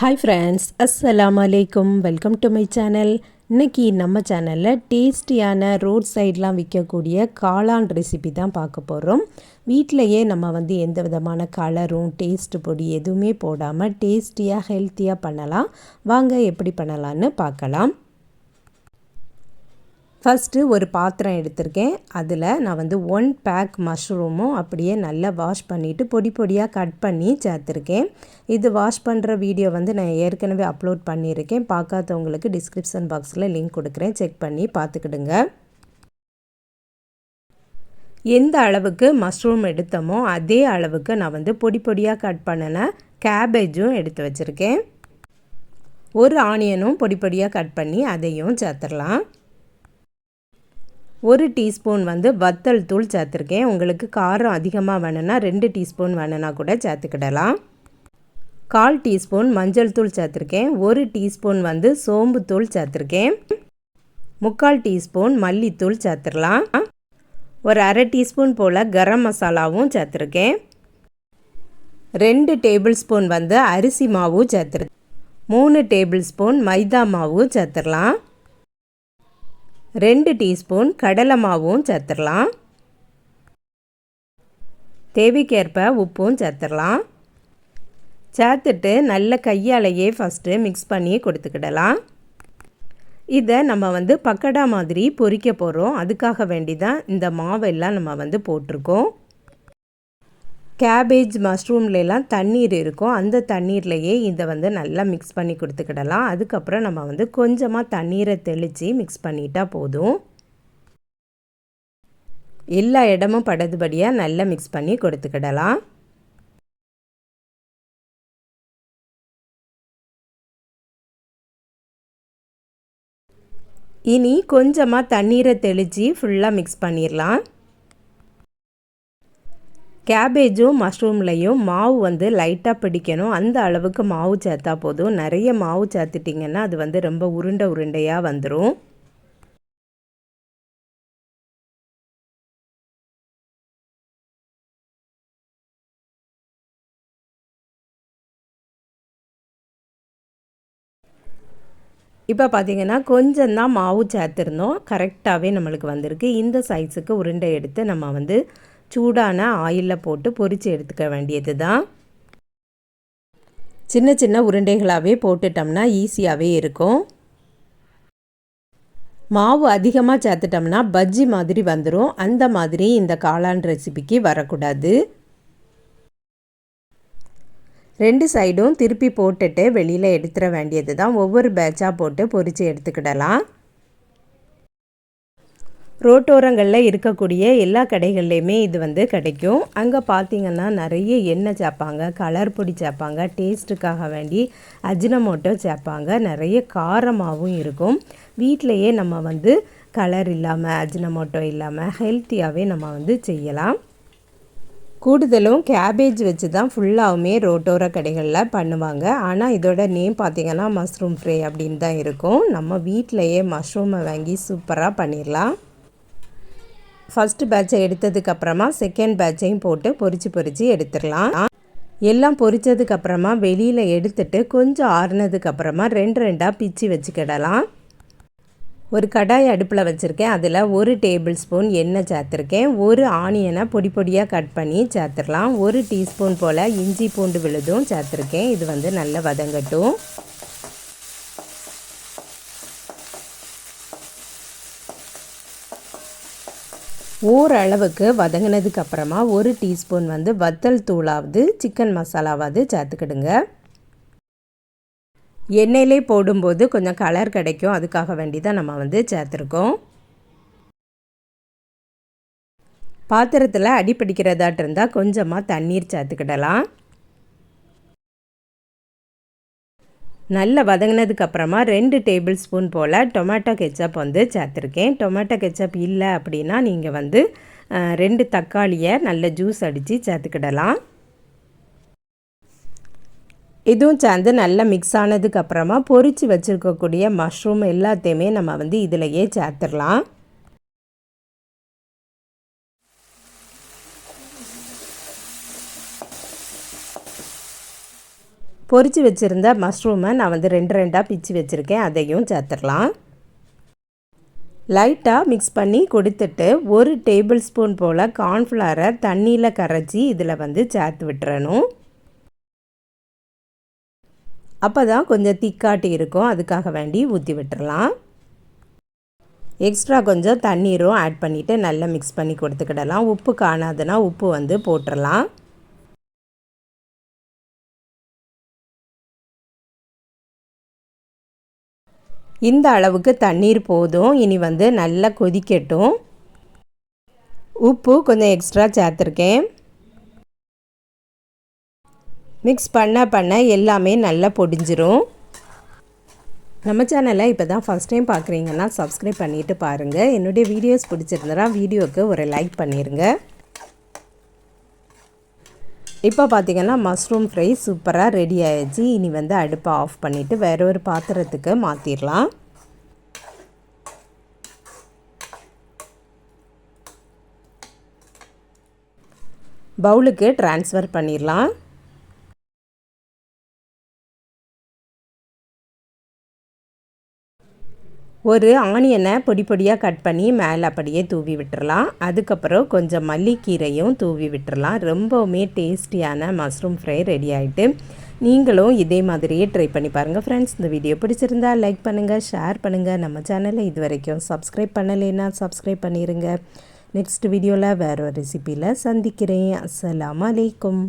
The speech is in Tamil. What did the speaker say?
ஹாய் ஃப்ரெண்ட்ஸ் அஸ்ஸலாம் அலைக்கும் வெல்கம் டு மை சேனல் இன்னைக்கு நம்ம சேனலில் டேஸ்டியான ரோட் சைட்லாம் விற்கக்கூடிய காளான் ரெசிபி தான் பார்க்க போகிறோம் வீட்டிலையே நம்ம வந்து எந்த விதமான கலரும் டேஸ்ட் பொடி எதுவுமே போடாமல் டேஸ்டியாக ஹெல்த்தியாக பண்ணலாம். வாங்க எப்படி பண்ணலான்னு பார்க்கலாம். ஃபஸ்ட்டு ஒரு பாத்திரம் எடுத்திருக்கேன். அதில் நான் வந்து ஒன் பேக் மஷ்ரூமும் அப்படியே நல்லா வாஷ் பண்ணிவிட்டு பொடி பொடியாக கட் பண்ணி சேர்த்துருக்கேன். இது வாஷ் பண்ணுற வீடியோ வந்து நான் ஏற்கனவே அப்லோட் பண்ணியிருக்கேன். பார்க்காதவங்களுக்கு டிஸ்கிரிப்ஷன் பாக்ஸில் லிங்க் கொடுக்குறேன். செக் பண்ணி பார்த்துக்கிடுங்க. எந்த அளவுக்கு மஷ்ரூம் எடுத்தோமோ அதே அளவுக்கு நான் வந்து பொடி பொடியாக கட் பண்ணின கேபேஜும் எடுத்து வச்சுருக்கேன். ஒரு ஆனியனும் பொடி பொடியாக கட் பண்ணி அதையும் சேர்த்துடலாம். ஒரு டீஸ்பூன் வந்து வத்தல் தூள் சேர்த்துருக்கேன். உங்களுக்கு காரம் அதிகமாக வேணும்னா ரெண்டு டீஸ்பூன் வேணும்னா கூட சேர்த்துக்கிடலாம். கால் டீஸ்பூன் மஞ்சள் தூள் சேர்த்துருக்கேன். ஒரு டீஸ்பூன் வந்து சோம்பு தூள் சேர்த்துருக்கேன். முக்கால் டீஸ்பூன் மல்லித்தூள் சேர்த்துடலாம். ஒரு அரை டீஸ்பூன் போல் கரம் மசாலாவும் சேர்த்துருக்கேன். ரெண்டு டேபிள் ஸ்பூன் வந்து அரிசி மாவும் சேர்த்துரு மூணு டேபிள் ஸ்பூன் மைதா மாவும் சேர்த்துடலாம். ரெண்டு டீஸ்பூன் கடலை மாவும் சேர்த்துடலாம். தேவைக்கேற்ப உப்பும் சேர்த்துடலாம். சேர்த்துட்டு நல்ல கையாலேயே ஃபஸ்ட்டு மிக்ஸ் பண்ணி கொடுத்துக்கிடலாம். இதை நம்ம வந்து பக்கடா மாதிரி பொரிக்க போகிறோம் அதுக்காக வேண்டி தான் இந்த மாவெல்லாம் நம்ம வந்து போட்டிருக்கோம். கேபேஜ் மஷ்ரூம்லலாம் தண்ணீர் இருக்கும். அந்த தண்ணீர்லையே இதை வந்து நல்லா மிக்ஸ் பண்ணி கொடுத்துக்கிடலாம். அதுக்கப்புறம் நம்ம வந்து கொஞ்சமாக தண்ணீரை தெளித்து மிக்ஸ் பண்ணிட்டா போதும். எல்லா இடமும் படதுபடியாக நல்லா மிக்ஸ் பண்ணி கொடுத்துக்கிடலாம். இனி கொஞ்சமாக தண்ணீரை தெளித்து ஃபுல்லாக மிக்ஸ் பண்ணிடலாம். கேபேஜும் மஷ்ரூம்லேயும் மாவு வந்து லைட்டாக பிடிக்கணும். அந்த அளவுக்கு மாவு சேர்த்தா போதும். நிறைய மாவு சேர்த்துட்டிங்கன்னா அது வந்து ரொம்ப உருண்டை உருண்டையாக வந்துடும் இப்போ பார்த்தீங்கன்னா கொஞ்சம் தான் மாவு சேர்த்துருந்தோம். கரெக்டாகவே நம்மளுக்கு வந்திருக்கு. இந்த சைஸுக்கு உருண்டை எடுத்து நம்ம வந்து சூடான ஆயிலில் போட்டு பொரித்து எடுத்துக்க வேண்டியது தான் சின்ன சின்ன உருண்டைகளாகவே போட்டுட்டோம்னா ஈஸியாகவே இருக்கும். மாவு அதிகமாக சேர்த்துட்டோம்னா பஜ்ஜி மாதிரி வந்துடும் அந்த மாதிரி இந்த காளான் ரெசிபிக்கு வரக்கூடாது. ரெண்டு சைடும் திருப்பி போட்டுட்டு வெளியில் எடுத்துட வேண்டியது தான் ஒவ்வொரு பேட்சாக போட்டு பொரித்து எடுத்துக்கிடலாம். ரோட்டோரங்களில் இருக்கக்கூடிய எல்லா கடைகள்லையுமே இது வந்து கிடைக்கும். அங்கே பார்த்திங்கன்னா நிறைய எண்ணெய் சேர்ப்பாங்க கலர் பொடி சேர்ப்பாங்க டேஸ்ட்டுக்காக வேண்டி அஜினமோட்டோ சேர்ப்பாங்க நிறைய காரமாகவும் இருக்கும். வீட்டிலையே நம்ம வந்து கலர் இல்லாமல் அஜினமோட்டோ இல்லாமல் ஹெல்த்தியாகவே நம்ம வந்து செய்யலாம். கூடுதலும் கேபேஜ் வச்சு தான் ஃபுல்லாகவுமே ரோட்டோர கடைகளில் பண்ணுவாங்க. ஆனால் இதோட நேம் பார்த்திங்கன்னா மஷ்ரூம் ஃப்ரை அப்படின்னு தான் இருக்கும். நம்ம வீட்டிலையே மஷ்ரூமை வாங்கி சூப்பராக பண்ணிடலாம் ஃபஸ்ட்டு பேட்சை எடுத்ததுக்கப்புறமா செகண்ட் பேட்சையும் போட்டு பொறிச்சு பொறிச்சு எடுத்துடலாம். எல்லாம் பொரித்ததுக்கப்புறமா வெளியில் எடுத்துட்டு கொஞ்சம் ஆறுனதுக்கப்புறமா ரெண்டு ரெண்டாக பிச்சு வச்சுக்கிடலாம். ஒரு கடாய் அடுப்பில் வச்சுருக்கேன். அதில் ஒரு டேபிள் ஸ்பூன் எண்ணெய் சேர்த்துருக்கேன். ஒரு ஆனியனை பொடி பொடியாக கட் பண்ணி சேர்த்துடலாம். ஒரு டீஸ்பூன் போல் இஞ்சி பூண்டு விழுதும் சேர்த்துருக்கேன். இது வந்து நல்லா வதங்கட்டும். ஓரளவுக்கு வதங்கினதுக்கு அப்புறமா ஒரு டீஸ்பூன் வந்து வத்தல் தூளாவது சிக்கன் மசாலாவாவது சேர்த்துக்கிடுங்க. எண்ணெயிலே போடும்போது கொஞ்சம் கலர் கிடைக்கும். அதுக்காக வேண்டி தான் நம்ம வந்து சேர்த்துருக்கோம். பாத்திரத்தில் அடிப்பிடிக்கிறதாட்டு இருந்தால் கொஞ்சமாக தண்ணீர் சேர்த்துக்கிடலாம். நல்லா வதங்கினதுக்கு அப்புறமா ரெண்டு டேபிள் ஸ்பூன் போல் டொமேட்டோ கெச்சப் வந்து சேர்த்துருக்கேன். டொமேட்டோ கெச்சப் இல்லை அப்படின்னா நீங்கள் வந்து ரெண்டு தக்காளியை நல்ல ஜூஸ் அடித்து சேர்த்துக்கிடலாம். இதுவும் சேர்ந்து நல்லா மிக்ஸ் ஆனதுக்கப்புறமா பொறிச்சு வச்சுருக்கக்கூடிய மஷ்ரூம் எல்லாத்தையுமே நம்ம வந்து இதிலையே சேர்த்துடலாம் பொரித்து வச்சுருந்த மஷ்ரூமை நான் வந்து ரெண்டு ரெண்டாக பிச்சு வச்சுருக்கேன். அதையும் சேர்த்துடலாம். லைட்டாக மிக்ஸ் பண்ணி கொடுத்துட்டு ஒரு டேபிள் ஸ்பூன் போல் கார்ன்ஃப்ளவரை தண்ணியில் கரைச்சி இதில் வந்து சேர்த்து விட்டுறணும். அப்போ தான் கொஞ்சம் திக்காட்டி இருக்கும். அதுக்காக வேண்டி ஊற்றி விட்டுறலாம். எக்ஸ்ட்ரா கொஞ்சம் தண்ணீரும் ஆட் பண்ணிவிட்டு நல்லா மிக்ஸ் பண்ணி கொடுத்துக்கிடலாம். உப்பு காணாதுன்னா உப்பு வந்து போட்டுடலாம் இந்த அளவுக்கு தண்ணீர் போதும். இனி வந்து நல்லா கொதிக்கட்டும். உப்பு கொஞ்சம் எக்ஸ்ட்ரா சேர்த்துருக்கேன். மிக்ஸ் பண்ண பண்ண எல்லாமே நல்லா பொடிஞ்சிரும். நம்ம சேனலை இப்போ தான் ஃபஸ்ட் டைம் பார்க்குறீங்கன்னா சப்ஸ்கிரைப் பண்ணிவிட்டு பாருங்கள் என்னுடைய வீடியோஸ் பிடிச்சிருந்தனா வீடியோவுக்கு ஒரு லைக் பண்ணிடுங்க இப்போ பார்த்திங்கன்னா மஷ்ரூம் ஃப்ரை சூப்பராக ரெடி ஆகிடுச்சு இனி வந்து அடுப்பை ஆஃப் பண்ணிவிட்டு வேற ஒரு பாத்திரத்துக்கு மாற்றிடலாம் பவுலுக்கு ட்ரான்ஸ்ஃபர் பண்ணிடலாம் ஒரு ஆனியனை பொடி பொடியாக கட் பண்ணி மேலே அப்படியே தூவி விட்டுறலாம். அதுக்கப்புறம் கொஞ்சம் மல்லிக்கீரையும் தூவி விட்டுறலாம். ரொம்பவுமே டேஸ்டியான மஷ்ரூம் ஃப்ரை ரெடி ஆகிட்டு நீங்களும் இதே மாதிரியே ட்ரை பண்ணி பாருங்கள் ஃப்ரெண்ட்ஸ் இந்த வீடியோ பிடிச்சிருந்தா லைக் பண்ணுங்கள் ஷேர் பண்ணுங்கள் நம்ம சேனலை இது வரைக்கும் சப்ஸ்கிரைப் பண்ணலைன்னா சப்ஸ்கிரைப் பண்ணிடுங்க நெக்ஸ்ட் வீடியோவில் வேறு ஒரு ரெசிப்பியில் சந்திக்கிறேன். அஸ்லாம் அலைக்கும்.